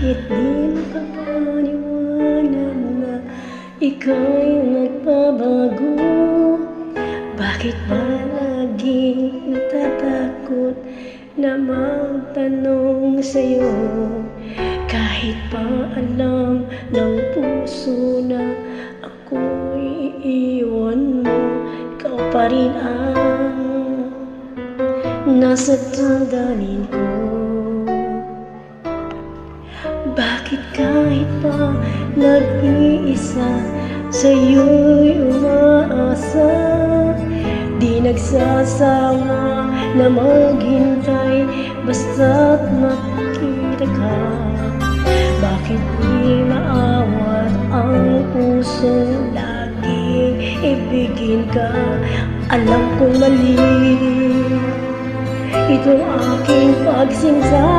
Bakit di makapaniwanag na ika'y nagbabago? Bakit ba laging natatakot na magtanong sa'yo? Kahit pa alam ng puso na ako'y iiwan mo, ikaw pa rin ang nasa tanggalin ko. Bakit kahit pa nag-iisa Sa'yo'y umaasa? Di nagsasawa na maghintay Basta't makita ka. Bakit di maawat ang puso? Laging ibigin ka. Alam kong mali. Itong aking pagsinta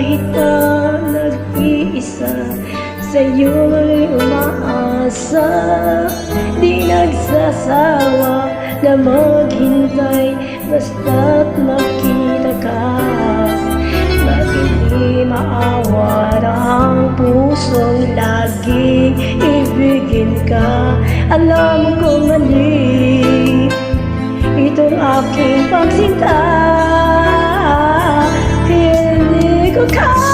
kahit pa nag-iisa Sa'yo'y umaasa. Di nagsasawa na maghintay Basta't makita ka. Bakit di maawat ang pusong laging ibigin ka. Alam ko mali Itong aking pagsinta come.